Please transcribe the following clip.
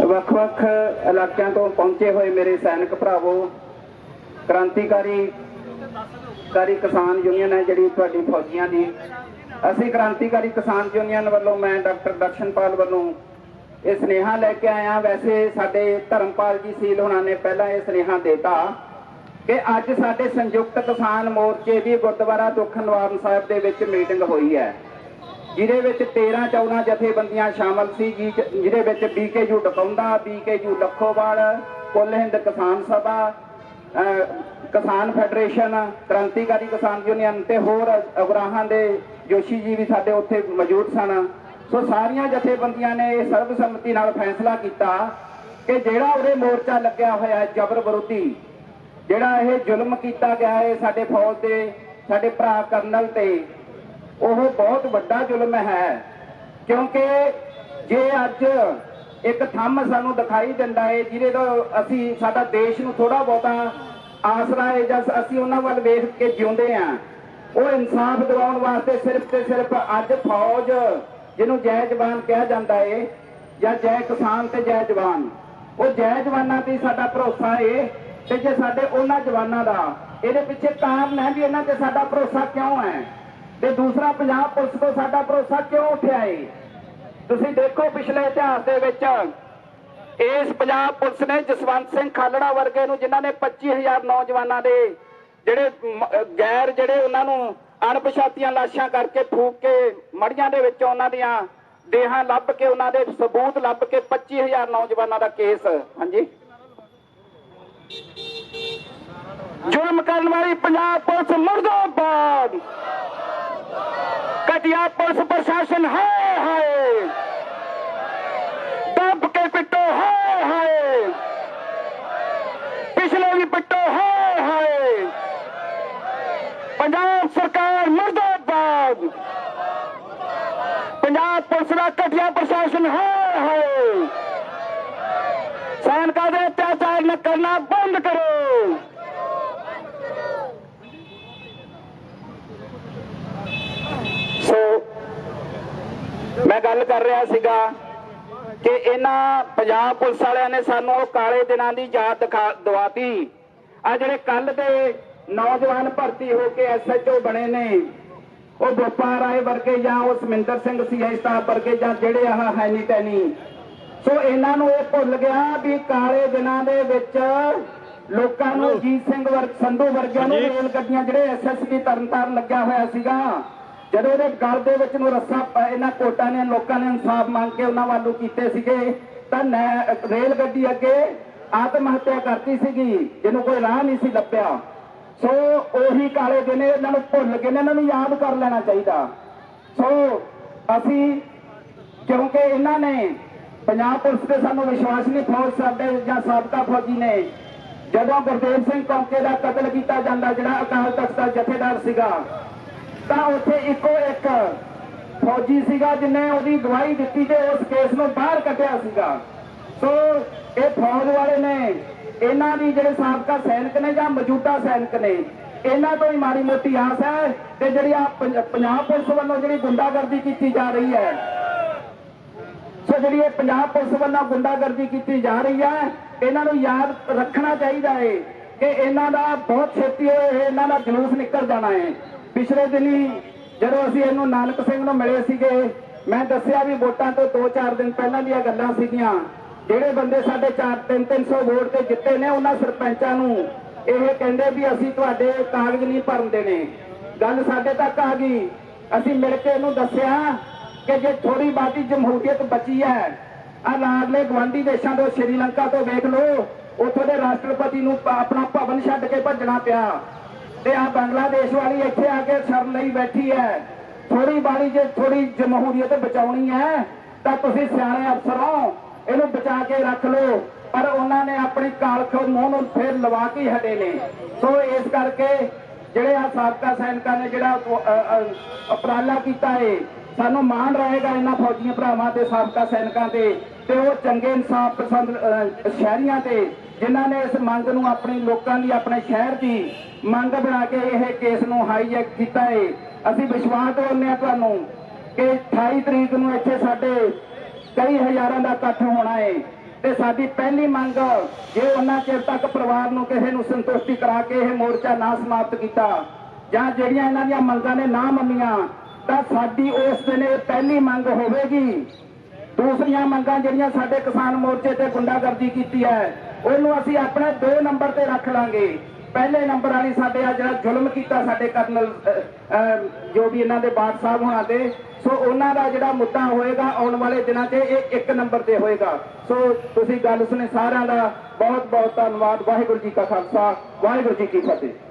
ਵੱਖ-ਵੱਖ ਇਲਾਕਿਆਂ ਤੋਂ ਪਹੁੰਚੇ ਹੋਏ ਮੇਰੇ ਸੈਨਿਕ ਭਰਾਵੋ, ਕ੍ਰਾਂਤੀਕਾਰੀ ਕਾਰੀ ਕਿਸਾਨ ਯੂਨੀਅਨ ਹੈ ਜਿਹੜੀ ਤੁਹਾਡੀ ਫੌਜੀਆਂ ਦੀ। ਅਸੀਂ ਕ੍ਰਾਂਤੀਕਾਰੀ ਕਿਸਾਨ ਯੂਨੀਅਨ ਵੱਲੋਂ ਮੈਂ ਡਾਕਟਰ ਦਰਸ਼ਨਪਾਲ ਵੱਲੋਂ ਇਹ ਸਨੇਹਾ ਲੈ ਕੇ ਆਇਆ। ਵੈਸੇ ਸਾਡੇ ਧਰਮਪਾਲ ਜੀ ਸੀਲ ਹੋਣਾ ਨੇ ਪਹਿਲਾਂ ਇਹ ਸਨੇਹਾ ਦੇਤਾ ਕਿ ਅੱਜ ਸਾਡੇ ਸੰਯੁਕਤ ਕਿਸਾਨ ਮੋਰਚੇ ਦੀ ਗੁਰਦੁਆਰਾ ਦੁੱਖ ਨਿਵਾਰਨ ਸਾਹਿਬ ਦੇ ਵਿੱਚ ਮੀਟਿੰਗ ਹੋਈ ਹੈ। ਜਿਹਦੇ ਵਿੱਚ 13 14 ਜਥੇਬੰਦੀਆਂ ਸ਼ਾਮਲ ਸੀ, ਜੀ- ਜਿਹਦੇ ਵਿੱਚ ਬੀਕੇਯੂ ਡਕੌਂਦਾ ਬੀਕੇਯੂ ਲੱਖੋਵਾਲ, ਕੁੱਲ ਹਿੰਦ ਕਿਸਾਨ ਸਭਾ ਕਿਸਾਨ ਫੈਡਰੇਸ਼ਨ, ਕ੍ਰਾਂਤੀਕਾਰੀ ਕਿਸਾਨ ਯੂਨੀਅਨ ਤੇ ਹੋਰ ਅਗਰਾਹਾਂ ਦੇ ਜੋਸ਼ੀ ਜੀ ਵੀ ਸਾਡੇ ਉੱਥੇ ਮੌਜੂਦ ਸਨ। ਸੋ ਸਾਰੀਆਂ ਜਥੇਬੰਦੀਆਂ ਨੇ ਇਹ ਸਰਬਸੰਮਤੀ ਨਾਲ ਫੈਸਲਾ ਕੀਤਾ ਕਿ ਜਿਹੜਾ ਉਹਦੇ ਮੋਰਚਾ ਲੱਗਿਆ ਹੋਇਆ ਹੈ ਜਬਰ ਵਿਰੋਧੀ, ਜਿਹੜਾ ਇਹ ਜ਼ੁਲਮ ਕੀਤਾ ਗਿਆ ਹੈ ਸਾਡੇ ਫੌਜ ਦੇ, ਸਾਡੇ ਭਰਾ ਕਰਨਲ ਤੇ ਉਹ ਬਹੁਤ ਵੱਡਾ ਜ਼ੁਲਮ ਹੈ। ਕਿਉਂਕਿ ਜੇ ਅੱਜ ਇੱਕ ਥੰਮ ਸਾਨੂੰ ਦਿਖਾਈ ਦਿੰਦਾ ਹੈ, ਜਿਹਦੇ ਤੋਂ ਅਸੀਂ ਸਾਡਾ ਦੇਸ਼ ਨੂੰ ਥੋੜਾ ਬਹੁਤਾ ਆਸਰਾ ਹੈ ਜਾਂ ਅਸੀਂ ਉਹਨਾਂ ਵੱਲ ਵੇਖ ਕੇ ਜਿਉਂਦੇ ਆ ਉਹ ਇਨਸਾਫ ਦਿਵਾਉਣ ਵਾਸਤੇ ਸਿਰਫ ਤੇ ਸਿਰਫ ਅੱਜ ਫੌਜ, ਜਿਹਨੂੰ ਜੈ ਜਵਾਨ ਕਿਹਾ ਜਾਂਦਾ ਹੈ ਜਾਂ ਜੈ ਕਿਸਾਨ ਤੇ ਜੈ ਜਵਾਨ। ਉਹ ਜੈ ਜਵਾਨਾਂ ਤੇ ਸਾਡਾ ਭਰੋਸਾ ਹੈ ਤੇ ਜੇ ਸਾਡੇ ਉਹਨਾਂ ਜਵਾਨਾਂ ਦਾ, ਇਹਦੇ ਪਿੱਛੇ ਕਾਰਨ ਹੈ ਵੀ ਇਹਨਾਂ ਤੇ ਸਾਡਾ ਭਰੋਸਾ ਕਿਉਂ ਹੈ? ਤੇ ਦੂਸਰਾ ਪੰਜਾਬ ਪੁਲਿਸ ਤੋਂ ਸਾਡਾ ਭਰੋਸਾ ਕਿਉਂ ਉੱਠਿਆ ਏ? ਤੁਸੀਂ ਦੇਖੋ ਪਿਛਲੇ ਇਤਿਹਾਸ ਦੇ ਵਿੱਚ ਇਸ ਪੰਜਾਬ ਪੁਲਿਸ ਨੇ ਜਸਵੰਤ ਸਿੰਘ ਖਾਲੜਾ ਵਰਗੇ ਨੂੰ, ਜਿਨ੍ਹਾਂ ਨੇ 25000 ਨੌਜਵਾਨਾਂ ਦੇ ਜਿਹੜੇ ਗੈਰ ਜਿਹੜੇ ਉਹਨਾਂ ਨੂੰ ਅਣਪਛਾਤੀਆਂ ਲਾਸ਼ਾਂ ਕਰਕੇ ਫੂਕ ਕੇ ਮੜੀਆਂ ਦੇ ਵਿੱਚ ਉਹਨਾਂ ਦੀਆਂ ਦੇਹਾਂ ਲੱਭ ਕੇ, ਉਹਨਾਂ ਦੇ ਸਬੂਤ ਲੱਭ ਕੇ 25000 ਨੌਜਵਾਨਾਂ ਦਾ ਕੇਸ। ਹਾਂਜੀ। ਜ਼ੁਲਮ ਕਰਨ ਵਾਲੀ ਪੰਜਾਬ ਪੁਲਿਸ ਮੁਰਦਾਬਾਦ! ਘਟਿਆ ਪੁਲਿਸ ਪ੍ਰਸ਼ਾਸਨ, ਹਾਏ ਹਾਏ। ਦੱਬ ਕੇ ਪਿੱਟੋ, ਹਾਏ ਹਾਏ। ਪਿਛਲੇ ਵੀ ਪਿੱਟੋ, ਹਾਏ ਹਾਏ। ਪੰਜਾਬ ਸਰਕਾਰ ਮੁਰਦਾਬਾਦ। ਪੰਜਾਬ ਪੁਲਿਸ ਦਾ ਘਟਿਆ ਪ੍ਰਸ਼ਾਸਨ, ਹਾਏ ਹਾਏ। ਸੈਨਿਕਾਂ ਦੇ ਅਤਿਆਚਾਰ ਨਾ ਕਰਨਾ ਬੰਦ ਕਰੋ ਸੋ ਮੈਂ ਗੱਲ ਕਰ ਰਿਹਾ ਸੀਗਾ ਕਿ ਇਹਨਾਂ ਪੰਜਾਬ ਪੁਲਿਸ ਵਾਲਿਆਂ ਨੇ ਸਾਨੂੰ ਉਹ ਕਾਲੇ ਦਿਨਾਂ ਦੀ ਯਾਦ ਦਿਖਾ ਦਵਾਤੀ। ਆ ਜਿਹੜੇ ਕੱਲ ਦੇ ਨੌਜਵਾਨ ਭਰਤੀ ਹੋ ਕੇ ਐਸਐਚਓ ਬਣੇ ਨੇ ਉਹ ਗੋਪਾਲ ਰਾਏ ਵਰਗੇ ਜਾਂ ਉਹ ਸਮਿੰਦਰ ਸਿੰਘ ਸੀਆਈ ਸਟਾਫ ਵਰਗੇ ਜਾਂ ਜਿਹੜੇ ਆਹ ਹੈ ਨਹੀਂ ਟੈਨੀ ਸੋ ਇਹਨਾਂ ਨੂੰ ਇਹ ਭੁੱਲ ਗਿਆ ਵੀ ਕਾਲੇ ਦਿਨਾਂ ਦੇ ਵਿੱਚ ਲੋਕਾਂ ਨੂੰ ਜੀਤ ਸਿੰਘ ਵਰਗ ਸੰਧੂ ਵਰਗਿਆਂ ਨੂੰ ਰੇਲ ਗੱਡੀਆਂ ਜਿਹੜੇ ਐਸਐਸਪੀ ਤਰਨਤਾਰਨ ਲੱਗਿਆ ਹੋਇਆ ਸੀਗਾ ਜਦੋਂ ਉਹਦੇ ਗਲ ਦੇ ਵਿੱਚ ਨੂੰ ਰੱਸਾ ਇਹਨਾਂ ਕੋਟਾਂ ਨੇ, ਲੋਕਾਂ ਨੇ ਇਨਸਾਫ ਮੰਗ ਕੇ ਉਹਨਾਂ ਵੱਲੋਂ ਕੀਤੇ ਸੀਗੇ, ਤਾਂ ਰੇਲ ਗੱਡੀ ਅੱਗੇ ਆਤਮ ਹੱਤਿਆ ਕਰਤੀ ਸੀਗੀ, ਜਿਹਨੂੰ ਕੋਈ ਰਾਹ ਨਹੀਂ ਸੀ ਲੱਭਿਆ। ਸੋ ਉਹੀ ਕਾਲੇ ਦਿਨ ਇਹਨਾਂ ਨੂੰ ਭੁੱਲ ਗਏ ਇਹਨਾਂ ਨੂੰ ਯਾਦ ਕਰ ਲੈਣਾ ਚਾਹੀਦਾ। ਸੋ ਅਸੀਂ, ਕਿਉਂਕਿ ਇਹਨਾਂ ਨੇ ਪੰਜਾਬ ਪੁਲਿਸ ਤੇ ਸਾਨੂੰ ਵਿਸ਼ਵਾਸ ਨਹੀਂ ਫੌਜ ਸਾਡੇ ਜਾਂ ਸਾਬਕਾ ਫੌਜੀ ਨੇ, ਜਦੋਂ ਗੁਰਦੇਵ ਸਿੰਘ ਕੌਂਕੇ ਦਾ ਕਤਲ ਕੀਤਾ ਜਾਂਦਾ, ਜਿਹੜਾ ਅਕਾਲ ਤਖਤ ਦਾ ਜਥੇਦਾਰ ਸੀਗਾ ਤਾਂ ਉੱਥੇ ਇੱਕੋ ਇੱਕ ਫੌਜੀ ਸੀਗਾ ਜਿਨੇ ਉਹਦੀ ਗਵਾਹੀ ਦਿੱਤੀ ਤੇ ਉਸ ਕੇਸ ਨੂੰ ਬਾਹਰ ਕੱਢਿਆ ਸੀਗਾ। ਸੋ ਇਹ ਫੌਜ ਵਾਲੇ ਨੇ ਇਹਨਾਂ ਦੀ ਜਿਹੜੇ ਸਾਬਕਾ ਸੈਨਿਕ ਨੇ ਜਾਂ ਮੌਜੂਦਾ ਸੈਨਿਕ ਨੇ, ਇਹਨਾਂ ਤੋਂ ਹੀ ਮਾੜੀ ਮੋਟੀ ਆਸ ਹੈ ਤੇ ਜਿਹੜੀ ਆ ਪੰਜਾਬ ਪੁਲਿਸ ਵੱਲੋਂ ਜਿਹੜੀ ਗੁੰਡਾਗਰਦੀ ਕੀਤੀ ਜਾ ਰਹੀ ਹੈ। ਸੋ ਜਿਹੜੀ ਇਹ ਪੰਜਾਬ ਪੁਲਿਸ ਵੱਲੋਂ ਗੁੰਡਾਗਰਦੀ ਕੀਤੀ ਜਾ ਰਹੀ ਹੈ, ਇਹਨਾਂ ਨੂੰ ਯਾਦ ਰੱਖਣਾ ਚਾਹੀਦਾ ਹੈ ਕਿ ਇਹਨਾਂ ਦਾ ਬਹੁਤ ਛੇਤੀ ਇਹ ਇਹਨਾਂ ਦਾ ਜਲੂਸ ਨਿਕਲ ਜਾਣਾ ਹੈ। ਪਿਛਲੇ ਦਿਨੀ ਜਦੋਂ ਅਸੀਂ ਇਹਨੂੰ ਨਾਨਕ ਸਿੰਘ ਨੂੰ ਮਿਲੇ ਸੀਗੇ, ਮੈਂ ਦੱਸਿਆ ਵੀ ਵੋਟਾਂ ਤੋਂ 2-4 ਦਿਨ ਪਹਿਲਾਂ ਦੀਆਂ ਗੱਲਾਂ ਸੀਗੀਆਂ। ਜਿਹੜੇ ਬੰਦੇ ਸਾਡੇ 4-3-300 ਵੋਟ ਤੇ ਜਿੱਤੇ ਨੇ, ਉਹਨਾਂ ਸਰਪੰਚਾਂ ਨੂੰ ਇਹ ਕਹਿੰਦੇ ਵੀ ਅਸੀਂ ਤੁਹਾਡੇ ਕਾਗਜ਼ ਨਹੀਂ ਭਰਨ ਦੇਣੇ। ਗੱਲ ਸਾਡੇ ਤੱਕ ਆ ਗਈ। ਅਸੀਂ ਮਿਲ ਕੇ ਇਹਨੂੰ ਦੱਸਿਆ ਕਿ ਜੇ ਥੋੜੀ ਬਾਤੀ ਜਮਹੂਰੀਅਤ ਬਚੀ ਹੈ ਆ ਲਾਗਲੇ ਗਵਾਂਢੀ ਦੇਸ਼ਾਂ ਤੋਂ ਸ਼੍ਰੀਲੰਕਾ ਤੋਂ ਵੇਖ ਲਓ, ਉੱਥੋਂ ਦੇ ਰਾਸ਼ਟਰਪਤੀ ਨੂੰ ਆਪਣਾ ਭਵਨ ਛੱਡ ਕੇ ਭੱਜਣਾ ਪਿਆ। ਤੇ ਆ ਬੰਗਲਾਦੇਸ਼ ਵਾਲੀ ਇੱਥੇ ਆ ਕੇ ਸ਼ਰਨ ਲਈ ਬੈਠੀ ਹੈ। ਥੋੜੀ ਬਾਣੀ ਜੇ ਥੋੜੀ ਜਮਹੂਰੀਅਤ ਬਚਾਉਣੀ ਹੈ, ਤਾਂ ਤੁਸੀਂ ਸਿਆਣੇ ਅਫਸਰੋਂ ਇਹਨੂੰ ਬਚਾ ਕੇ ਰੱਖ ਲਓ। ਪਰ ਉਹਨਾਂ ਨੇ ਆਪਣੀ ਕਾਲਖ ਮੂੰਹ ਨੂੰ ਫੇਰ ਲਵਾ ਕੇ ਹਟੇ ਨੇ। ਸੋ ਇਸ ਕਰਕੇ ਜਿਹੜੇ ਆ ਸਾਬਕਾ ਸੈਨਿਕਾਂ ਨੇ ਜਿਹੜਾ ਉਪਰਾਲਾ ਕੀਤਾ ਏ, ਸਾਨੂੰ ਮਾਣ ਰਹੇਗਾ ਇਹਨਾਂ ਫੌਜੀਆਂ ਭਰਾਵਾਂ ਤੇ ਸਾਬਕਾ ਸੈਨਿਕਾਂ ਤੇ ਤੇ ਉਹ ਚੰਗੇ ਇਨਸਾਫ ਪਸੰਦ ਸ਼ਹਿਰੀਆਂ ਤੇ ਜਿਨ੍ਹਾਂ ਨੇ ਇਸ ਮੰਗ ਨੂੰ ਆਪਣੇ ਲੋਕਾਂ ਦੀ ਆਪਣੇ ਸ਼ਹਿਰ ਦੀ ਮੰਗ ਬਣਾ ਕੇ ਇਹ ਕੇਸ ਨੂੰ ਹਾਈਜੈਕ ਕੀਤਾ ਏ। ਅਸੀਂ ਵਿਸ਼ਵਾਸ ਦਿਵਾਉਂਦੇ ਹਾਂ ਤੁਹਾਨੂੰ ਕਿ 28 ਤਰੀਕ ਨੂੰ ਇੱਥੇ ਸਾਡੇ ਕਈ ਹਜ਼ਾਰਾਂ ਦਾ ਇਕੱਠ ਹੋਣਾ ਏ ਤੇ ਸਾਡੀ ਪਹਿਲੀ ਮੰਗ, ਜੇ ਉਹਨਾਂ ਚਿਰ ਤੱਕ ਪਰਿਵਾਰ ਨੂੰ ਕਿਸੇ ਨੂੰ ਸੰਤੁਸ਼ਟੀ ਕਰਾ ਕੇ ਇਹ ਮੋਰਚਾ ਨਾ ਸਮਾਪਤ ਕੀਤਾ ਜਾਂ ਜਿਹੜੀਆਂ ਇਹਨਾਂ ਦੀਆਂ ਮੰਗਾਂ ਨੇ ਨਾ ਮੰਨੀਆਂ, ਤਾਂ ਸਾਡੀ ਉਸ ਦਿਨ ਇਹ ਪਹਿਲੀ ਮੰਗ ਹੋਵੇਗੀ। ਦੂਸਰੀਆਂ ਮੰਗਾਂ ਜਿਹੜੀਆਂ ਸਾਡੇ ਕਿਸਾਨ ਮੋਰਚੇ ਤੇ ਗੁੰਡਾਗਰਦੀ ਕੀਤੀ ਹੈ ਉਹਨੂੰ ਅਸੀਂ ਆਪਣੇ 2 ਨੰਬਰ ਤੇ ਰੱਖ ਲਾਂਗੇ। ਪਹਿਲੇ ਨੰਬਰ ਵਾਲੀ ਸਾਡੇ ਆ ਜਿਹੜਾ ਜ਼ੁਲਮ ਕੀਤਾ ਸਾਡੇ ਕਰਨਲ ਅਹ, ਜੋ ਵੀ ਇਹਨਾਂ ਦੇ ਬਾਦ ਸਾਹਿਬ ਹੋਣਾ ਤੇ ਸੋ ਉਹਨਾਂ ਦਾ ਜਿਹੜਾ ਮੁੱਦਾ ਹੋਏਗਾ ਆਉਣ ਵਾਲੇ ਦਿਨਾਂ 'ਚ ਇਹ ਇੱਕ ਨੰਬਰ ਤੇ ਹੋਏਗਾ। ਸੋ ਤੁਸੀਂ ਗੱਲ ਸੁਣੇ ਸਾਰਿਆਂ ਦਾ ਬਹੁਤ ਬਹੁਤ ਧੰਨਵਾਦ। ਵਾਹਿਗੁਰੂ ਜੀ ਕਾ ਖਾਲਸਾ ਵਾਹਿਗੁਰੂ ਜੀ ਕੀ ਫਤਿਹ।